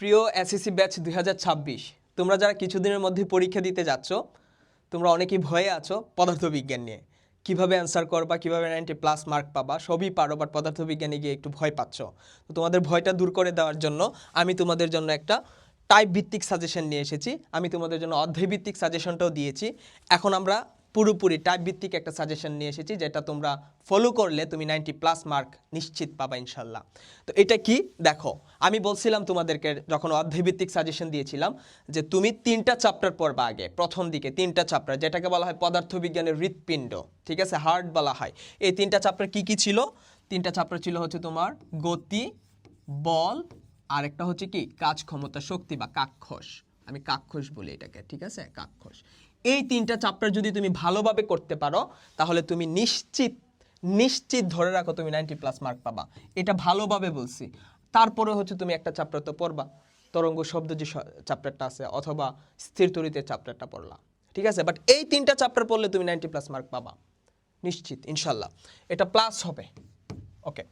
প্রিয় SSC batch দুই হাজার ছাব্বিশ, তোমরা যারা কিছুদিনের মধ্যে পরীক্ষা দিতে যাচ্ছ, তোমরা অনেকেই ভয়ে আছো পদার্থবিজ্ঞান নিয়ে। কীভাবে অ্যান্সার করবা, কীভাবে নাইনটি প্লাস মার্ক পাবা, সবই পারো বাট পদার্থবিজ্ঞানে গিয়ে একটু ভয় পাচ্ছ। তো তোমাদের ভয়টা দূর করে দেওয়ার জন্য আমি তোমাদের জন্য একটা টাইপ ভিত্তিক সাজেশন নিয়ে এসেছি। আমি তোমাদের জন্য অধ্যায় ভিত্তিক সাজেশনটাও দিয়েছি। এখন আমরা পুরোপুরি টাইপ ভিত্তিক একটা সাজেশন নিয়ে এসেছি, যেটা তোমরা ফলো করলে তুমি নাইনটি প্লাস মার্ক নিশ্চিত পাবা ইনশাল্লাহ। তো এটা কি? দেখো, আমি বলছিলাম তোমাদেরকে যখন অধ্যায়ভিত্তিক সাজেশন দিয়েছিলাম, যে তুমি তিনটা চ্যাপ্টার পড়বা আগে, প্রথম দিকে তিনটা চ্যাপ্টার যেটাকে বলা হয় পদার্থবিজ্ঞানের হৃৎপিণ্ড, ঠিক আছে? হার্ট বলা হয়। এই তিনটা চ্যাপ্টার কি কি ছিল? তিনটা চ্যাপ্টার ছিল হচ্ছে তোমার গতি, বল আর একটা হচ্ছে কি? কাজ ক্ষমতা, শক্তি বা কাক্ষস। আমি কাক্ষস বলি এটাকে, ঠিক আছে? কাক্ষস এই তিনটা চ্যাপ্টার যদি তুমি ভালোভাবে করতে পারো, তাহলে তুমি নিশ্চিত নিশ্চিত ধরে রাখো তুমি নাইনটি প্লাস মার্ক পাবা। এটা ভালোভাবে বলছি। তারপরে হচ্ছে তুমি একটা চ্যাপ্টার তো পড়বা। তরঙ্গ শব্দ যে চ্যাপ্টারটা আছে, অথবা স্থির তরিতের চ্যাপ্টারটা পড়লা। ঠিক আছে? বাট এই তিনটা চ্যাপ্টার পড়লে তুমি নাইনটি প্লাস মার্ক পাবা। নিশ্চিত, ইনশাল্লাহ। এটা প্লাস হবে। ওকে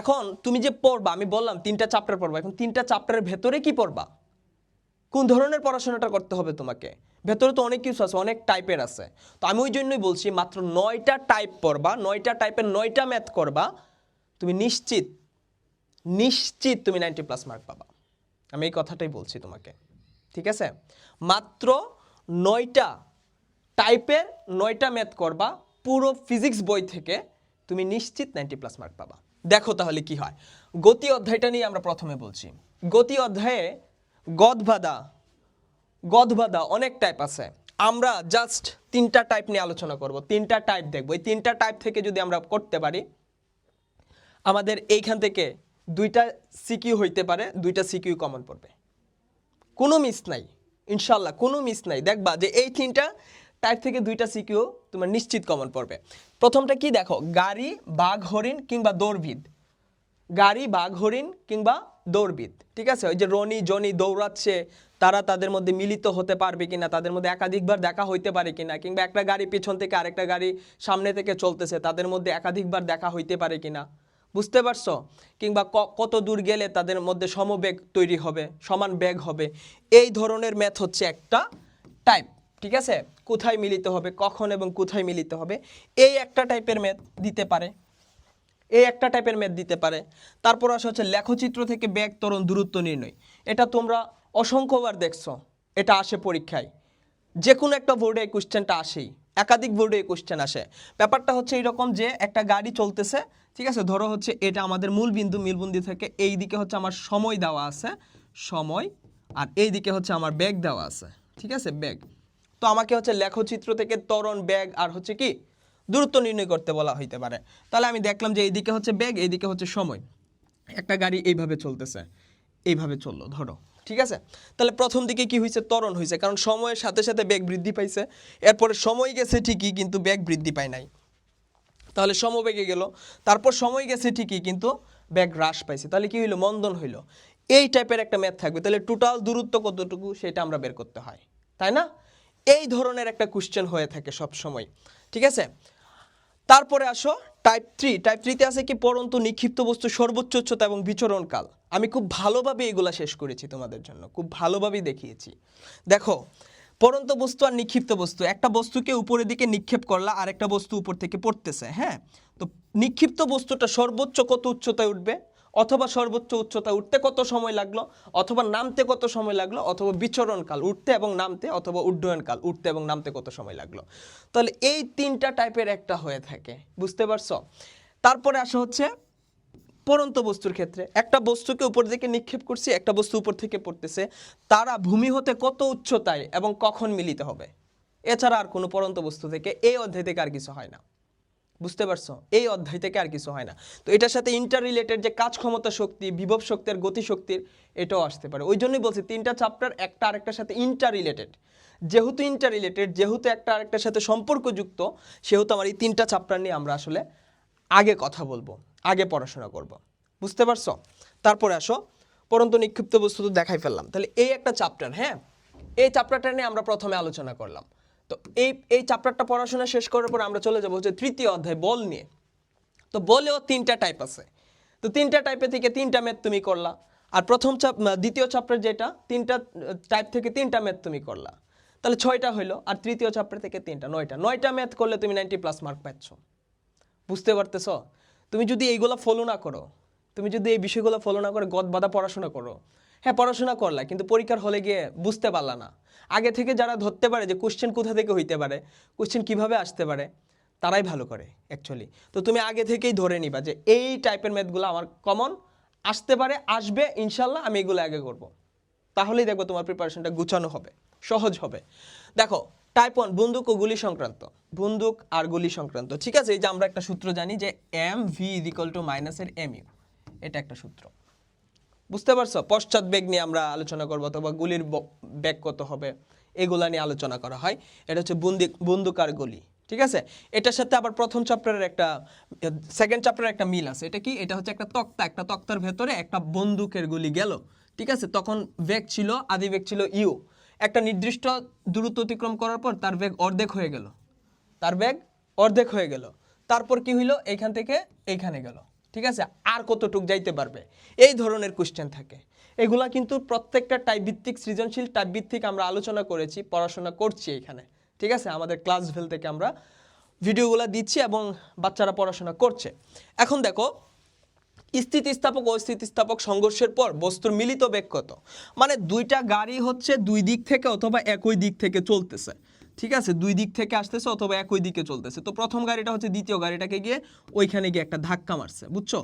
এখন তুমি যে পড়বা, আমি বললাম তিনটা চ্যাপ্টার পড়বা। এখন তিনটা চ্যাপ্টারের ভেতরে কি পড়বা? কোন ধরনের পড়াশোনাটা করতে হবে তোমাকে? ভেতরে তো অনেক কিছু আছে, অনেক টাইপের আছে। তো আমি ওই জন্যই বলছি, মাত্র নয়টা টাইপ পড়বা, নয়টা টাইপের নয়টা ম্যাথ করবা, তুমি নিশ্চিত নিশ্চিত তুমি নাইনটি প্লাস মার্ক পাবা। আমি এই কথাটাই বলছি তোমাকে। ঠিক আছে? মাত্র নয়টা টাইপের নয়টা ম্যাথ করবা, পুরো ফিজিক্স বই থেকে তুমি নিশ্চিত নাইনটি প্লাস মার্ক পাবা। দেখো তাহলে কি হয়। গতি অধ্যায়টা নিয়ে আমরা প্রথমে বলছি। গতি অধ্যায়ে গদবাদা গদভাদা অনেক টাইপ আছে। আমরা জাস্ট তিনটা টাইপ নিয়ে আলোচনা করব, তিনটা টাইপ দেখব। এই তিনটা টাইপ থেকে যদি আমরা করতে পারি, আমাদের এইখান থেকে দুইটা সিকিউ হইতে পারে, দুইটা সিকিউ কমন পড়বে। কোনো মিস নাই ইনশাল্লাহ কোনো মিস নাই। দেখবা যে এই তিনটা টাইপ থেকে দুইটা সিকিউ তোমার নিশ্চিত কমন পড়বে। প্রথমটা কি দেখো? গাড়ি, বাঘ, হরিণ কিংবা দৌড়বিদ। গাড়ি, বাঘ, হরিণ কিংবা দৌড়বিদ, ঠিক আছে? ওই যে রনি, জনি দৌড়াচ্ছে, তারা তাদের মধ্যে মিলিত হতে পারবে কিনা, তাদের মধ্যে একাধিকবার দেখা হইতে পারে কিনা, কিংবা একটা গাড়ি পিছন থেকে আরেকটা গাড়ি সামনে থেকে চলতেছে, তাদের মধ্যে একাধিকবার দেখা হইতে পারে কিনা? বুঝতে পারছ? কিংবা কত দূর গেলে তাদের মধ্যে সমবেগ তৈরি হবে, সমান বেগ হবে? এই ধরনের ম্যাথ হচ্ছে একটা টাইপ, ঠিক আছে? কোথায় মিলিত হবে, কখন এবং কোথায় মিলিত হবে? এই একটা টাইপের ম্যাথ দিতে পারে। এই একটা টাইপের ম্যাথ দিতে পারে। তারপর আসা হচ্ছে লেখচিত্র থেকে ব্যাগ ত্বরণ, দূরত্ব নির্ণয়। এটা তোমরা অসংখ্যবার দেখছ, এটা আসে পরীক্ষায়। যে কোনো একটা বোর্ডে এই কোশ্চেনটা আসেই, একাধিক বোর্ডে এই কোশ্চেন আসে। ব্যাপারটা হচ্ছে এরকম যে একটা গাড়ি চলতেছে, ঠিক আছে? ধরো হচ্ছে এটা আমাদের মূল বিন্দু মিলবন্দি থেকে, এই দিকে হচ্ছে আমার সময় দেওয়া আছে, সময়, আর এই দিকে হচ্ছে আমার ব্যাগ দেওয়া আছে, ঠিক আছে? ব্যাগ তো আমাকে হচ্ছে লেখচিত্র থেকে ত্বরণ ব্যাগ আর হচ্ছে কি? দূরত্ব নির্ণয় করতে বলা হইতে পারে। তাহলে আমি দেখলাম যে এইদিকে হচ্ছে ব্যাগ এইদিকে হচ্ছে সময়। একটা গাড়ি এইভাবে চলতেছে, এইভাবে চলল, ধরো, ঠিক আছে? তাহলে প্রথম দিকে কি হয়েছে ত্বরণ হয়েছে কারণ সময়ের সাথে সাথে বেগ বৃদ্ধি পাইছে। এরপরে সময় গেছে ঠিকই, কিন্তু বেগ বৃদ্ধি পায় নাই। তাহলে সমবেগে গেল, তারপর সময় গেছে ঠিকই, কিন্তু ব্যাগ হ্রাস পাইছে। তাহলে কি হইল? মন্দন হইল। এই টাইপের একটা ম্যাথ থাকবে। তাহলে টোটাল দূরত্ব কতটুকু সেটা আমরা বের করতে হয়, তাই না? এই ধরনের একটা কোশ্চেন হয়ে থাকে সব সময় ঠিক আছে? তারপরে আসো টাইপ থ্রি টাইপ থ্রিতে আছে কি, পরন্তু নিক্ষিপ্ত বস্তু, সর্বোচ্চ উচ্চতা এবং বিচরণকাল। আমি খুব ভালোভাবে এগুলা শেষ করেছি তোমাদের জন্য, খুব ভালোভাবেই দেখিয়েছি। দেখো, পরন্ত বস্তু আর নিক্ষিপ্ত বস্তু, একটা বস্তুকে উপরের দিকে নিক্ষেপ করলা আর একটা বস্তু উপর থেকে পড়তেছে হ্যাঁ? তো নিক্ষিপ্ত বস্তুটা সর্বোচ্চ কত উচ্চতায় উঠবে? অথবা সর্বোচ্চ উচ্চতায় উঠতে কত সময় লাগল, অথবা নামতে কত সময় লাগল, অথবা বিচরণকাল উঠতে এবং নামতে, অথবা উড্ডয়নকাল উঠতে এবং নামতে কত সময় লাগল। তাহলে এই তিনটা টাইপের একটা হয়ে থাকে, বুঝতে পারছ? তারপরে আসা হচ্ছে পরন্ত বস্তুর ক্ষেত্রে। একটা বস্তুকে উপর দিকে নিক্ষেপ করছি, একটা বস্তু উপর থেকে পড়তেছে। তারা ভূমি হতে কত উচ্চতায় এবং কখন মিলিত হবে? এছাড়া আর কোনো পরন্ত বস্তু থেকে এই অধ্যায় থেকে আর কিছু হয় না। বুঝতে পারছ? এই অধ্যায় থেকে আর কিছু হয় না। তো এটার সাথে ইন্টার রিলেটেড যে কাজ ক্ষমতা শক্তি, বিভব শক্তি আর গতি শক্তির, এটাও আসতে পারে। ওই জন্যই বলছি, তিনটা চ্যাপ্টার একটা আরেকটার সাথে ইন্টার রিলেটেড যেহেতু ইন্টার রিলেটেড যেহেতু একটা আরেকটার সাথে সম্পর্কযুক্ত, সেহেতু আমার এই তিনটা চ্যাপ্টার নিয়ে আমরা আসলে আগে কথা বলব, আগে পড়াশোনা করব। বুঝতে পারছ? তারপরে আসো পরন্তু নিক্ষিপ্ত বস্তু তো দেখাই ফেললাম। তাহলে এই একটা চ্যাপ্টার হ্যাঁ? এই চ্যাপ্টারটা নিয়ে আমরা প্রথমে আলোচনা করলাম। তো এই এই চ্যাপ্টারটা পড়াশোনা শেষ করার পর আমরা চলে যাব হচ্ছে তৃতীয় অধ্যায়, বল নিয়ে। তো বলেও তিনটা টাইপ আছে। তো তিনটা টাইপে থেকে তিনটা ম্যাথ তুমি করলা। আর প্রথম চাপ দ্বিতীয় চ্যাপ্টার যেটা, তিনটা টাইপ থেকে তিনটা ম্যাথ তুমি করলা। তাহলে ছয়টা হইল, আর তৃতীয় চ্যাপ্টার থেকে তিনটা, নয়টা। নয়টা ম্যাথ করলে তুমি নাইনটি প্লাস মার্ক পাচ্ছ। বুঝতে পারতেছ? তুমি যদি এইগুলো ফলো না করো, তুমি যদি এই বিষয়গুলো ফলো না করে গদ বাধা পড়াশোনা করো হ্যাঁ পড়াশোনা করলা, কিন্তু পরীক্ষার হলে গিয়ে বুঝতে পারলা না। আগে থেকে যারা ধরতে পারে যে কোশ্চেন কোথা থেকে হইতে পারে কোশ্চেন কীভাবে আসতে পারে, তারাই ভালো করে অ্যাকচুয়ালি তো তুমি আগে থেকেই ধরে নিবা যে, এই টাইপের ম্যাথগুলো আমার কমন আসতে পারে, আসবে, ইনশাল্লাহ আমি এগুলো আগে করব। তাহলেই দেখব তোমার প্রিপারেশনটা গুছানো হবে, সহজ হবে। দেখো টাইপ ওয়ান বন্দুক ও গুলি সংক্রান্ত। বন্দুক আর গুলি সংক্রান্ত, ঠিক আছে? এই যে আমরা একটা সূত্র জানি যে M V is equal to মাইনাসের এম ইউ এটা একটা সূত্র। বুঝতে পারছ? পশ্চাৎ বেগ নিয়ে আমরা আলোচনা করব অথবা গুলির বেগ কত হবে? এগুলা নিয়ে আলোচনা করা হয়। এটা হচ্ছে বন্দিক বন্দুক আর গুলি, ঠিক আছে? এটার সাথে আবার প্রথম চ্যাপ্টারের একটা সেকেন্ড চ্যাপ্টারের একটা মিল আছে। এটা কি? এটা হচ্ছে একটা তক্তা, একটা তক্তার ভেতরে একটা বন্দুকের গুলি গেল, ঠিক আছে? তখন বেগ ছিল, আদি বেগ ছিল ইউ। একটা নির্দিষ্ট দূরত্ব অতিক্রম করার পর তার বেগ অর্ধেক হয়ে গেল। তার ব্যাগ অর্ধেক হয়ে গেল। তারপর কি হইল? এইখান থেকে এইখানে গেল। ঠিক আছে? আর কতটুক যাইতে পারবে? এই ধরনের কোশ্চেন থাকে। এগুলা কিন্তু প্রত্যেকটা টাইপ ভিত্তিক, সৃজনশীল টাইপ ভিত্তিক আমরা আলোচনা করেছি, পড়াশোনা করছি এখানে। ঠিক আছে? আমাদের ক্লাস ভেল থেকে আমরা ভিডিওগুলো দিচ্ছি এবং বাচ্চারা পড়াশোনা করছে। এখন দেখো, স্থিতিস্থাপক ও স্থিতিস্থাপক সংঘর্ষের পর বস্তুর মিলিত বেগ কত? মানে দুইটা গাড়ি হচ্ছে দুই দিক থেকে অথবা একই দিক থেকে চলতেছে। ঠিক আছে? দুই দিক থেকে আসতেছে অথবা একই দিকে চলতেছে। তো প্রথম গাড়িটা হচ্ছে দ্বিতীয় গাড়িটাকে গিয়ে ওইখানে গিয়ে একটা ধাক্কা মারছে, বুঝছ?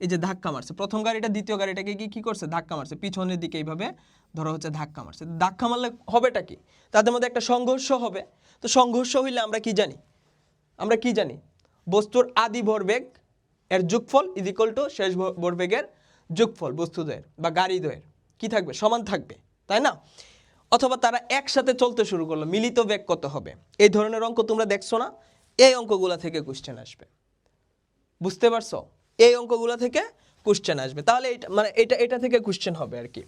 এই যে ধাক্কা মারছে। প্রথম গাড়িটা দ্বিতীয় গাড়িটাকে গিয়ে কি করছে? ধাক্কা মারছে। পিছনের দিকে এইভাবে ধরো হচ্ছে ধাক্কা মারছে। ধাক্কা মারলে হবেটা কি? তাদের মধ্যে একটা সংঘর্ষ হবে। তো সংঘর্ষ হইলে আমরা কি জানি? আমরা কি জানি? বস্তুর আদি ভরবেগ এর যোগফল ইজ ইকুয়াল টু শেষ ভর- ভরবেগের যোগফল বস্তুদ্বয়ের বা গাড়িদ্বয়ের কি থাকবে? সমান থাকবে। তাই না? অথবা তারা একসাথে চলতে শুরু করল, মিলিত বেগ কত হবে? এই ধরনের অঙ্ক তোমরা দেখছ না? এই অঙ্কগুলা থেকে কোশ্চেন আসবে। বুঝতে পারছ? এই অঙ্কগুলো থেকে কোশ্চেন আসবে। তাহলে এটা মানে এটা এটা থেকে কোশ্চেন হবে আর কি।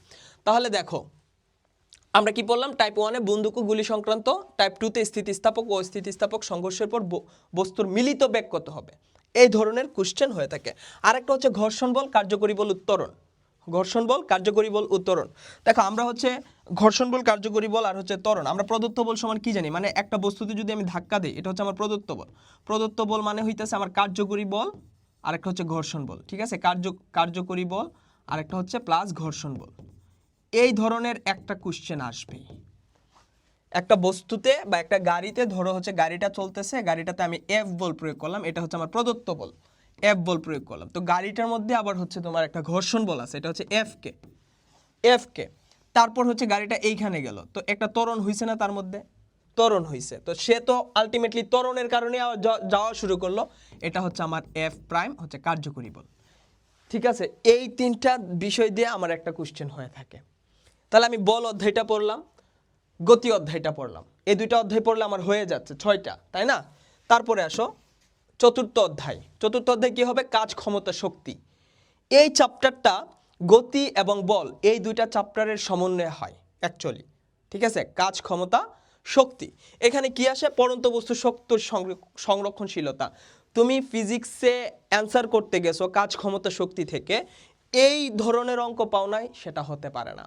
তাহলে দেখো, আমরা কি বললাম টাইপ ওয়ানে বন্দুক গুলি সংক্রান্ত টাইপ টুতে স্থিতিস্থাপক ও স্থিতিস্থাপক সংঘর্ষের পর বস্তুর মিলিত বেগ কত হবে? এই ধরনের কোশ্চেন হয়ে থাকে। আরেকটা হচ্ছে ঘর্ষণ বল, কার্যকরী বল উত্তরণ। ঘর্ষণ বল, কার্যকরী বল উত্তরণ দেখো, আমরা হচ্ছে ঘর্ষণ বল, কার্যকরী বল আর হচ্ছে ত্বরণ। আমরা প্রদত্ত বল সমান কি জানি? মানে একটা বস্তুতে যদি আমি ধাক্কা দিই, এটা হচ্ছে আমার প্রদত্ত বল। প্রদত্ত বল মানে হইতেছে আমার কার্যকরী বল আর একটা হচ্ছে ঘর্ষণ বল, ঠিক আছে? কার্য, কার্যকরী বল আর একটা হচ্ছে প্লাস ঘর্ষণ বল। এই ধরনের একটা কোশ্চেন আসবে। একটা বস্তুতে বা একটা গাড়িতে, ধরো হচ্ছে গাড়িটা চলতেছে, গাড়িটাতে আমি এফ বল প্রয়োগ করলাম, এটা হচ্ছে আমার প্রদত্ত বল। এফ বল প্রয়োগ করলাম। তো গাড়িটার মধ্যে আবার হচ্ছে তোমার একটা ঘর্ষণ বল আছে, এটা হচ্ছে এফ কে এফ কে তারপর হচ্ছে গাড়িটা এইখানে গেল। তো একটা ত্বরণ হইছে না তার মধ্যে? ত্বরণ হইছে। তো সে তো আলটিমেটলি ত্বরণের কারণে যাওয়া শুরু করল। এটা হচ্ছে আমার এফ প্রাইম হচ্ছে কার্যকরী বল। ঠিক আছে? এই তিনটা বিষয় দিয়ে আমার একটা কোশ্চেন হয়ে থাকে। তাহলে আমি বল অধ্যায়টা পড়লাম, গতি অধ্যায়টা পড়লাম। এই দুইটা অধ্যায় পড়লে আমার হয়ে যাচ্ছে ছয়টা, তাই না? তারপরে আসো। চতুর্থ অধ্যায়। চতুর্থ অধ্যায় কী হবে? কাজ, ক্ষমতা, শক্তি। এই চ্যাপ্টারটা গতি এবং বল, এই দুইটা চ্যাপ্টারের সমন্বয় হয় অ্যাকচুয়ালি ঠিক আছে? কাজ, ক্ষমতা, শক্তি। এখানে কি আসে? পরন্ত বস্তু শক্তির সংরক্ষণশীলতা। তুমি ফিজিক্সে অ্যান্সার করতে গেছো কাজ, ক্ষমতা, শক্তি থেকে। এই ধরনের অঙ্ক পাও নাই, সেটা হতে পারে না।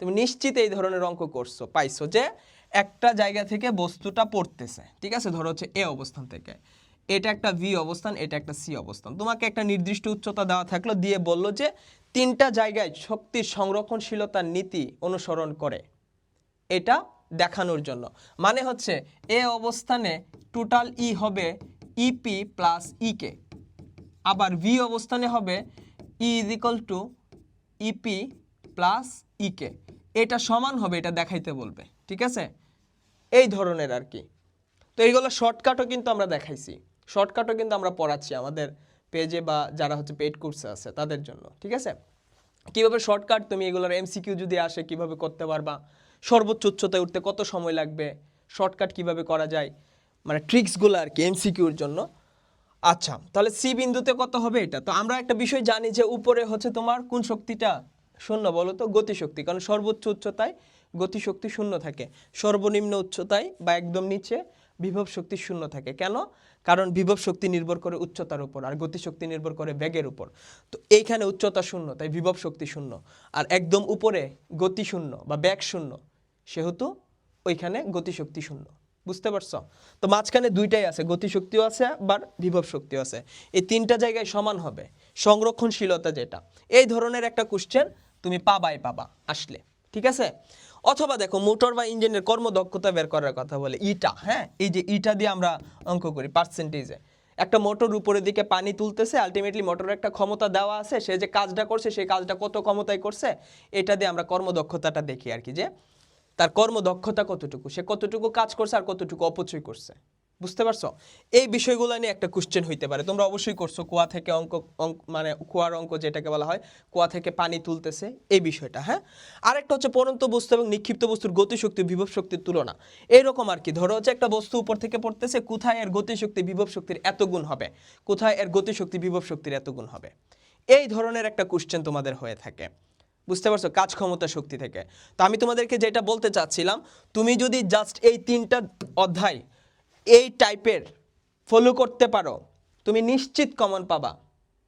তুমি নিশ্চিত এই ধরনের অঙ্ক করছ, পাইছো যে একটা জায়গা থেকে বস্তুটা পড়তেছে। ঠিক আছে? ধরো হচ্ছে এ অবস্থান থেকে। এটা একটা ভি অবস্থান, এটা একটা সি অবস্থান। তোমাকে একটা নির্দিষ্ট উচ্চতা দেওয়া থাকল, দিয়ে বলল যে তিনটা জায়গায় শক্তির সংরক্ষণশীলতার নীতি অনুসরণ করে। এটা দেখানোর জন্য। মানে হচ্ছে, এ অবস্থানে টোটাল ই হবে ইপি প্লাস ইকে আবার ভি অবস্থানে হবে E is equal to E P plus E K এটা সমান হবে, এটা দেখাইতে বলবে। ঠিক আছে? এই ধরনের আর কি। তো এইগুলো শর্টকাটও কিন্তু আমরা দেখাইছি। শর্টকাটও কিন্তু আমরা পড়াচ্ছি আমাদের পেজে বা যারা হচ্ছে পেড কোর্সে আছে, তাদের জন্য, ঠিক আছে? কীভাবে শর্টকাট তুমি এগুলোর এমসিকিউ যদি আসে, কীভাবে করতে পারবা? সর্বোচ্চ উচ্চতায় উঠতে কত সময় লাগবে? শর্টকাট কীভাবে করা যায়? মানে ট্রিক্সগুলো আর কি এমসিকিউর জন্য। আচ্ছা তাহলে সি বিন্দুতে কত হবে এটা? তো আমরা একটা বিষয় জানি যে উপরে হচ্ছে তোমার কোন শক্তিটা? শূন্য, বলো তো? গতিশক্তি, কারণ সর্বোচ্চ উচ্চতায় গতিশক্তি শূন্য থাকে। সর্বনিম্ন উচ্চতায় বা একদম নিচে বিভব শক্তি শূন্য থাকে। কেন? কারণ বিভব শক্তি নির্ভর করে উচ্চতার উপর আর গতিশক্তি নির্ভর করে বেগের উপর। তো এইখানে উচ্চতা শূন্য, তাই বিভব শক্তি শূন্য। আর একদম উপরে গতি শূন্য বা বেগ শূন্য, সেহেতু ওইখানে গতিশক্তি শূন্য। বুঝতে পারছ? তো মাঝখানে দুইটাই আছে, গতিশক্তিও আছে আবার বিভব শক্তিও আছে। এই তিনটা জায়গায় সমান হবে, সংরক্ষণশীলতা যেটা। এই ধরনের একটা কোশ্চেন তুমি পাবাই পাবা, আসলে। ঠিক আছে? অথবা দেখো মোটর বা ইঞ্জিনের কর্মদক্ষতা বের করার কথা বলে ইটা হ্যাঁ? এই যে ইটা দিয়ে আমরা অঙ্ক করি পার্সেন্টেজে একটা মোটর উপরের দিকে পানি তুলতেছে আলটিমেটলি মোটরের একটা ক্ষমতা দেওয়া আছে, সে যে কাজটা করছে সেই কাজটা কত ক্ষমতায় করছে, এটা দিয়ে আমরা কর্মদক্ষতাটা দেখি আর কি যে, তার কর্মদক্ষতা কতটুকু, সে কতটুকু কাজ করছে আর কতটুকু অপচয় করছে। বুঝতে পারছ? এই বিষয়গুলো নিয়ে একটা কোশ্চেন হইতে পারে। তোমরা অবশ্যই করছ, কুয়া থেকে অঙ্ক অঙ্ক মানে কুয়ার অঙ্ক যেটাকে বলা হয়, কুয়া থেকে পানি তুলতেছে, এই বিষয়টা হ্যাঁ? আরেকটা হচ্ছে পরন্ত বস্তু এবং নিক্ষিপ্ত বস্তুর গতিশক্তি, বিভব শক্তির তুলনা। এইরকম আর কি। ধরো হচ্ছে একটা বস্তু উপর থেকে পড়তেছে, কোথায় এর গতিশক্তি, বিভব শক্তির এত গুণ হবে? কোথায় এর গতিশক্তি, বিভব শক্তির এত গুণ হবে? এই ধরনের একটা কোশ্চেন তোমাদের হয়ে থাকে। বুঝতে পারছ? কাজ ক্ষমতা শক্তি থেকে। তো আমি তোমাদেরকে যেটা বলতে চাচ্ছিলাম, তুমি যদি জাস্ট এই তিনটা অধ্যায় এই টাইপের ফলো করতে পারো। তুমি নিশ্চিত কমন পাবা।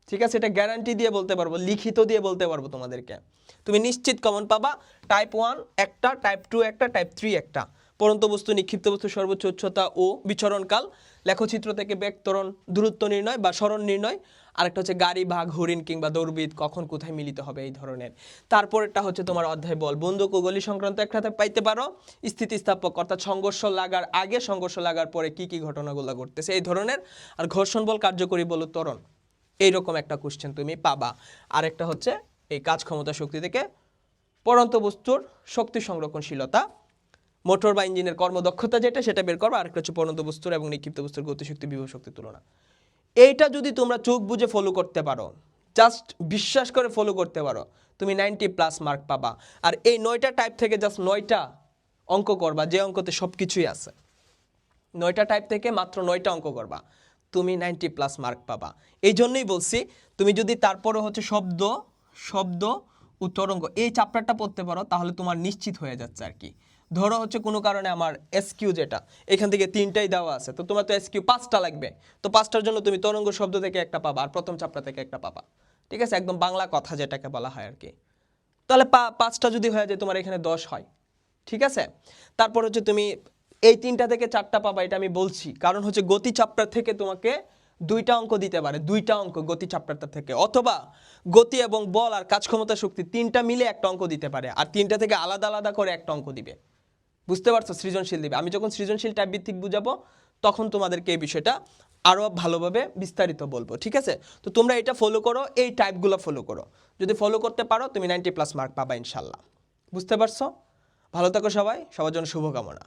ঠিক আছে? এটা গ্যারান্টি দিয়ে বলতে পারব, লিখিত দিয়ে বলতে পারব তোমাদেরকে। তুমি নিশ্চিত কমন পাবা টাইপ ওয়ান একটা টাইপ টু একটা টাইপ থ্রি একটা। পরন্ত বস্তু, নিক্ষিপ্ত বস্তু, সর্বোচ্চ উচ্চতা ও বিচরণকাল। লেখচিত্র থেকে ব্যক্তরণ দূরত্ব নির্ণয় বা স্মরণ নির্ণয় আরেকটা হচ্ছে গাড়ি ভাগ, হরিণ কিংবা দৌড়বিদ কখন কোথায় মিলিত হবে এই ধরনের। তারপরেরটা হচ্ছে তোমার অধ্যায় বল। বন্দুক ও গলি সংক্রান্ত একটা পাইতে পারো। স্থিতিস্থাপক অর্থাৎ সংঘর্ষ লাগার আগে সংঘর্ষ লাগার পরে কি কি ঘটনাগুলো ঘটতেছে এই ধরনের। আর ঘর্ষণ বল কার্যকরী বল ত্বরণ, এইরকম একটা কোশ্চেন তুমি পাবা। আরেকটা হচ্ছে এই কাজ ক্ষমতা শক্তি থেকে পরন্ত বস্তুর শক্তি সংরক্ষণশীলতা। মোটর বা ইঞ্জিনের কর্মদক্ষতা যেটা, সেটা বের করবা। আরেকটা হচ্ছে পরন্ত বস্তুর এবং নিক্ষিপ্ত বস্তুর গতিশক্তি, বিভব শক্তির তুলনা। এইটা যদি তোমরা চোখ বুঝে ফলো করতে পারো জাস্ট বিশ্বাস করে ফলো করতে পারো, তুমি নাইনটি প্লাস মার্ক পাবা। আর এই নয়টা টাইপ থেকে জাস্ট নয়টা অঙ্ক করবা, যে অঙ্কতে সব কিছুই আছে। নয়টা টাইপ থেকে মাত্র নয়টা অঙ্ক করবা, তুমি নাইনটি প্লাস মার্ক পাবা। এই জন্যই বলছি, তুমি যদি তারপরে হচ্ছে শব্দ শব্দ ও তরঙ্গ এই চ্যাপ্টারটা পড়তে পারো, তাহলে তোমার নিশ্চিত হয়ে যাচ্ছে আর কি। ধরো হচ্ছে কোনো কারণে আমার এসকিউ যেটা, এখান থেকে তিনটাই দেওয়া আছে, তো তোমার তো এসকিউ পাঁচটা লাগবে। তো পাঁচটার জন্য তুমি তরঙ্গ শব্দ থেকে একটা পাবা আর প্রথম চাপটা থেকে একটা পাবা। ঠিক আছে? একদম বাংলা কথা যেটাকে বলা হয় আর কি। তাহলে পা- পাঁচটা যদি হয়ে যায় তোমার এখানে দশ হয়। ঠিক আছে? তারপর হচ্ছে তুমি এই তিনটা থেকে চারটা পাবা, এটা আমি বলছি। কারণ হচ্ছে গতি চাপ্টার থেকে তোমাকে দুইটা অঙ্ক দিতে পারে, দুইটা অঙ্ক গতি চাপ্টারটা থেকে। অথবা গতি এবং বল আর কাজ ক্ষমতা শক্তি তিনটা মিলে একটা অঙ্ক দিতে পারে, আর তিনটা থেকে আলাদা আলাদা করে একটা অঙ্ক দিবে। বুঝতে পারছ? সৃজনশীল দিবে। আমি যখন সৃজনশীল টাইপ ভিত্তিক বুঝাবো, তখন তোমাদেরকে এই বিষয়টা আরও ভালোভাবে বিস্তারিত বলব, ঠিক আছে? তো তোমরা এটা ফলো করো, এই টাইপগুলো ফলো করো। যদি ফলো করতে পারো, তুমি নাইনটি প্লাস মার্ক পাবা ইনশাল্লাহ। বুঝতে পারছ? ভালো থাকো সবাই, সবার জন্য শুভকামনা।